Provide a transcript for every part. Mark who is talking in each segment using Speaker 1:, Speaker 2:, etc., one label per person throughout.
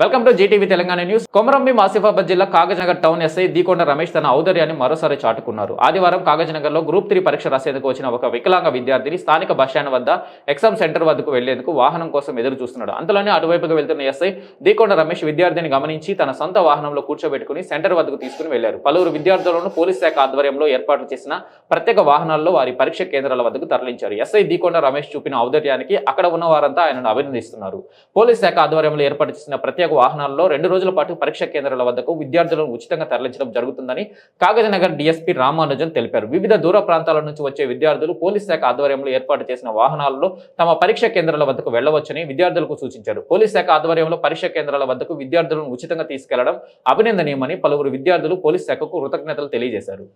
Speaker 1: Welcome to GTV Telangana news. Komaram Bheem Asifabad జిల్లా Kagaznagar town SI Deekonda Ramesh తన ఔదర్యాన్ని మరోసారి చాటుకున్నారు. ఆదివారం కాగజనగర్లో గ్రూప్ త్రీ పరీక్ష రాసేందుకు వచ్చిన ఒక వికలాంగ విద్యార్థిని స్థానిక బస్టాండ్ వద్ద ఎగ్జామ్ సెంటర్ వద్దకు వెళ్ళేందుకు వాహనం కోసం ఎదురు చూస్తున్నాడు. అంతలోనే అటువైపుకు వెళ్తున్న ఎస్ఐ దీకొండ రమేష్ విద్యార్థిని గమనించి తన సొంత వాహనంలో కూర్చోబెట్టుకుని సెంటర్ వద్దకు తీసుకుని వెళ్ళారు. పలువురు విద్యార్థులను పోలీస్ శాఖ ఆధ్వర్యంలో ఏర్పాటు చేసిన ప్రత్యేక వాహనాల్లో వారి పరీక్ష కేంద్రాల వద్దకు తరలించారు. ఎస్ఐ దీకొండ రమేష్ చూపిన ఔదర్యానికి అక్కడ ఉన్న వారంతా ఆయనను అభినందిస్తున్నారు. పోలీస్ శాఖ ఆధ్వర్యంలో ఏర్పాటు చేసిన ప్రత్యేక వాహనాల్లో రెండు రోజుల పాటు పరీక్ష కేంద్రాల వద్దకు విద్యార్థులను ఉచితంగా తరలించడం జరుగుతుందని కాగజనగర్ డీఎస్పీ రామానుజన్ తెలిపారు. వివిధ దూర ప్రాంతాల నుంచి వచ్చే విద్యార్థులు పోలీస్ శాఖ ఆధ్వర్యంలో ఏర్పాటు చేసిన వాహనాల్లో తమ పరీక్ష కేంద్రాల వద్దకు వెళ్ళవచ్చని విద్యార్థులకు సూచించారు. పోలీస్ శాఖ ఆధ్వర్యంలో పరీక్ష కేంద్రాల వద్దకు విద్యార్థులను ఉచితంగా తీసుకెళ్ళడం అభినందనీయమని పలువురు విద్యార్థులు పోలీస్ శాఖకు కృతజ్ఞతలు తెలియజేశారు.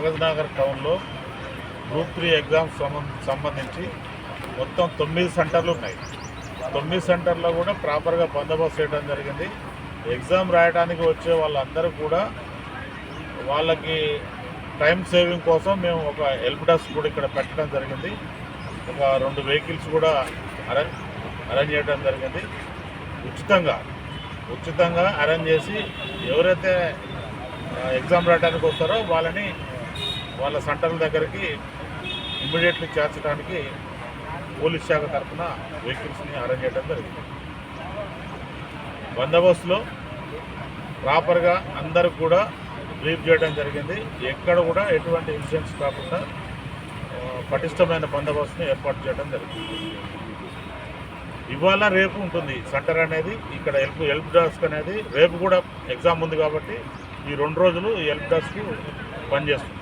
Speaker 2: కాగజ్ నగర్ టౌన్లో గ్రూప్ త్రీ ఎగ్జామ్స్ సంబంధించి మొత్తం తొమ్మిది సెంటర్లు ఉన్నాయి. తొమ్మిది సెంటర్లో కూడా ప్రాపర్గా బందోబస్తు చేయడం జరిగింది. ఎగ్జామ్ రాయడానికి వచ్చే వాళ్ళందరూ కూడా వాళ్ళకి టైం సేవింగ్ కోసం మేము ఒక హెల్ప్ డెస్క్ కూడా ఇక్కడ పెట్టడం జరిగింది. ఒక రెండు వెహికల్స్ కూడా అరేంజ్ అరేంజ్ చేయడం జరిగింది. ఉచితంగా ఉచితంగా అరేంజ్ చేసి ఎవరైతే ఎగ్జామ్ రాయడానికి వస్తారో వాళ్ళని వాళ్ళ సెంటర్ల దగ్గరికి ఇమ్మీడియట్లీ చేర్చడానికి పోలీస్ శాఖ తరఫున వెహికల్స్ని అరేంజ్ చేయడం జరిగింది. బందోబస్తులో ప్రాపర్గా అందరూ కూడా బ్రీఫ్ చేయడం జరిగింది. ఎక్కడ కూడా ఎటువంటి ఇన్సిడెంట్స్ కాకుండా పటిష్టమైన బందోబస్తుని ఏర్పాటు చేయడం జరిగింది. ఇవాళ రేపు ఉంటుంది సెంటర్ అనేది. ఇక్కడ హెల్ప్ హెల్ప్ డెస్క్ అనేది. రేపు కూడా ఎగ్జామ్ ఉంది కాబట్టి ఈ రెండు రోజులు ఈ హెల్ప్ డెస్క్ పనిచేస్తుంది.